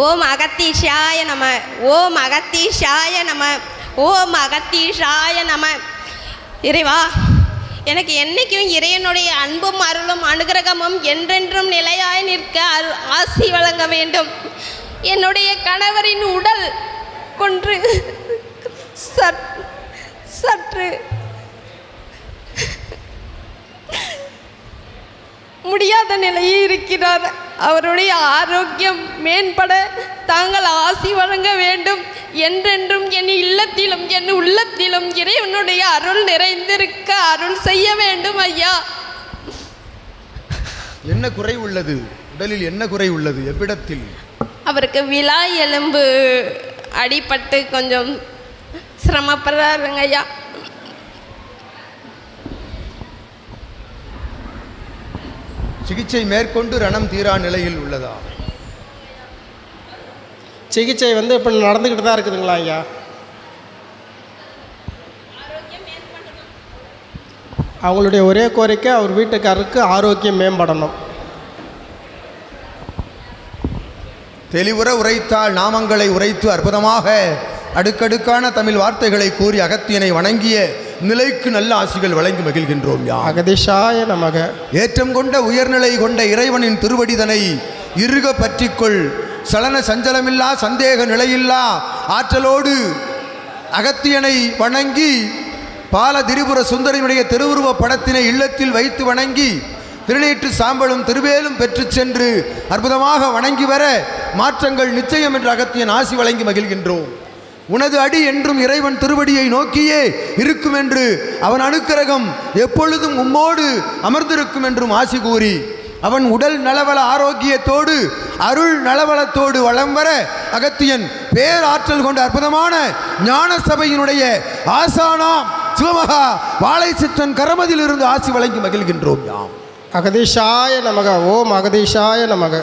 ஓம் அகத்தீஷாய நம ஓம் அகத்தீஷாய நம ஓம் அகத்தீஷாய நம. இறைவா எனக்கு என்னைக்கும் இறைவனுடைய அன்பும் அருளும் அனுகிரகமும் என்றென்றும் நிலையாய் நிற்க அரு ஆசி வழங்க வேண்டும். என்னுடைய கணவரின் உடல் கொன்று சற் சற்று முடியாத நிலையில் இருக்கிறார். அவருடைய ஆரோக்கியம் மேம்பட தாங்கள் ஆசி வழங்க வேண்டும். என்றென்றும் என் இல்லத்திலும் என் உள்ளத்திலும் இறைவனுடைய அருள் நிறைந்திருக்க அருள் செய்ய வேண்டும் ஐயா. என்ன குறை உள்ளது? உடலில் என்ன குறை உள்ளது? எவ்விடத்தில்? அவருக்கு விழா எலும்பு அடிபட்டு கொஞ்சம் சிரமப்படுறாருங்க ஐயா. சிகிச்சை மேற்கொண்டு ரணம் தீரா நிலையில் உள்ளதா? சிகிச்சை வந்து இப்போ நடந்துக்கிட்டு தான் இருக்குதுங்களா ஐயா? அவங்களுடைய ஒரே கோரிக்கை அவர் வீட்டுக்காரருக்கு ஆரோக்கியம் மேம்படணும். தெளிவுற உரைத்தால் நாமங்களை உரைத்து அற்புதமாக அடுக்கடுக்கான தமிழ் வார்த்தைகளை கூறி அகத்தியனை வணங்கிய நிலைக்கு நல்ல ஆசிகள் வழங்கி மகிழ்கின்றோம் யா அகதிஷாய நமக. ஏற்றம் கொண்ட உயர்நிலை கொண்ட இறைவனின் திருவடிதனை இறுக பற்றிக்கொள். சலன சஞ்சலமில்லா சந்தேக நிலையில்லா ஆற்றலோடு அகத்தியனை வணங்கி பால திரிபுர சுந்தரியுடைய திருவுருவ படத்தினை இல்லத்தில் வைத்து வணங்கி திருநீற்று சாம்பலும் திருவேலும் பெற்றுச் சென்று அற்புதமாக வணங்கி வர மாற்றங்கள் நிச்சயம் என்று அகத்தியன் ஆசி வழங்கி மகிழ்கின்றோம். உனது அடி என்றும் இறைவன் திருவடியை நோக்கியே இருக்கும் என்று அவன் அனுக்கிரகம் எப்பொழுதும் உம்மோடு அமர்ந்திருக்கும் என்றும் ஆசி கூறி அவன் உடல் நலவள ஆரோக்கியத்தோடு அருள் நலவளத்தோடு வளம் வர அகத்தியன் பேராற்றல் கொண்ட அற்புதமான ஞான சபையினுடைய ஆசானாம் சிவமகா வாழை சிற்றன் கரமதிலிருந்து ஆசி வழங்கி மகிழ்கின்றோம் யாம். அகதீஷாய நமக ஓம் அகதீஷாய நமக.